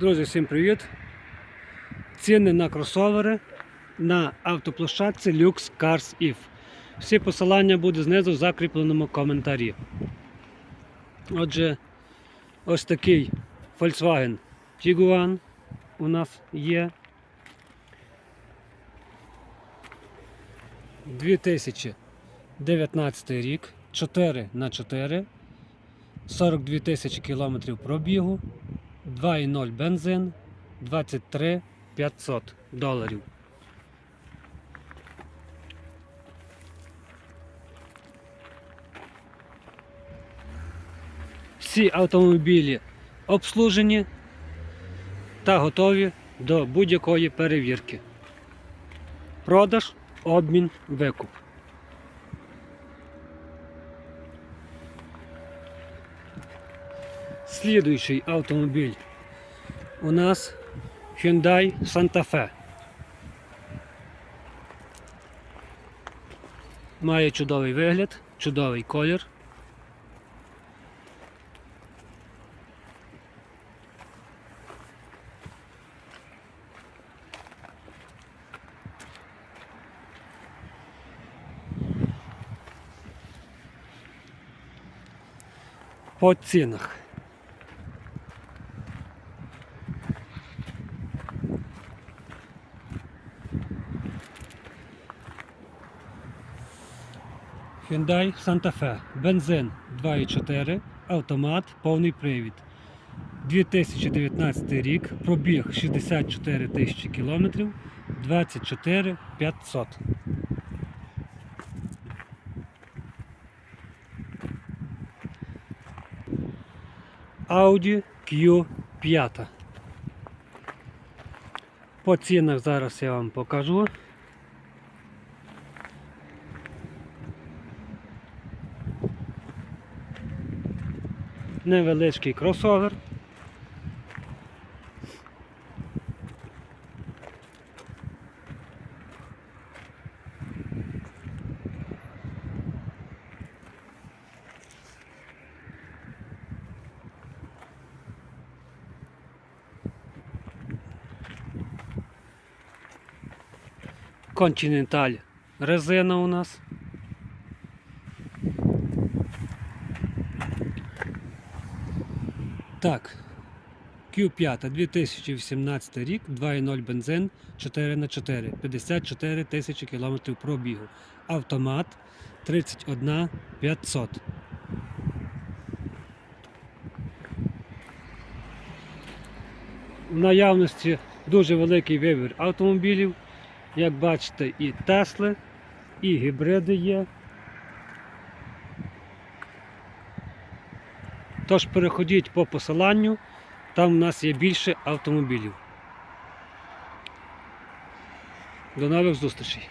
Друзі, всім привіт! Ціни на кросовери на автоплощадці Lux Cars If. Всі посилання буде знизу в закріпленому коментарі. Отже, ось такий Volkswagen Tiguan у нас є. 2019 рік, 4 на 4 42 тисячі кілометрів пробігу, 2,0 бензин, 23 500 доларів. Всі автомобілі обслужені та готові до будь-якої перевірки. Продаж, обмін, викуп. Слідуючий автомобіль у нас Hyundai Santa Fe. Має чудовий вигляд, чудовий колір. По цінах. Hyundai Santa Fe. Бензин 2,4, автомат, повний привід. 2019 рік, пробіг 64 тисячі кілометрів, 24 500. Audi Q5. По цінах зараз я вам покажу. Невеличкий кросовер. Континенталь резина у нас. Так, Q5 2018 рік, 2.0 бензин, 4 на 4 54 тисячі кілометрів пробігу. Автомат 31 500. В наявності дуже великий вибір автомобілів. Як бачите, і Тесли, і гібриди є. Тож переходіть по посиланню, там у нас є більше автомобілів. До нових зустрічей!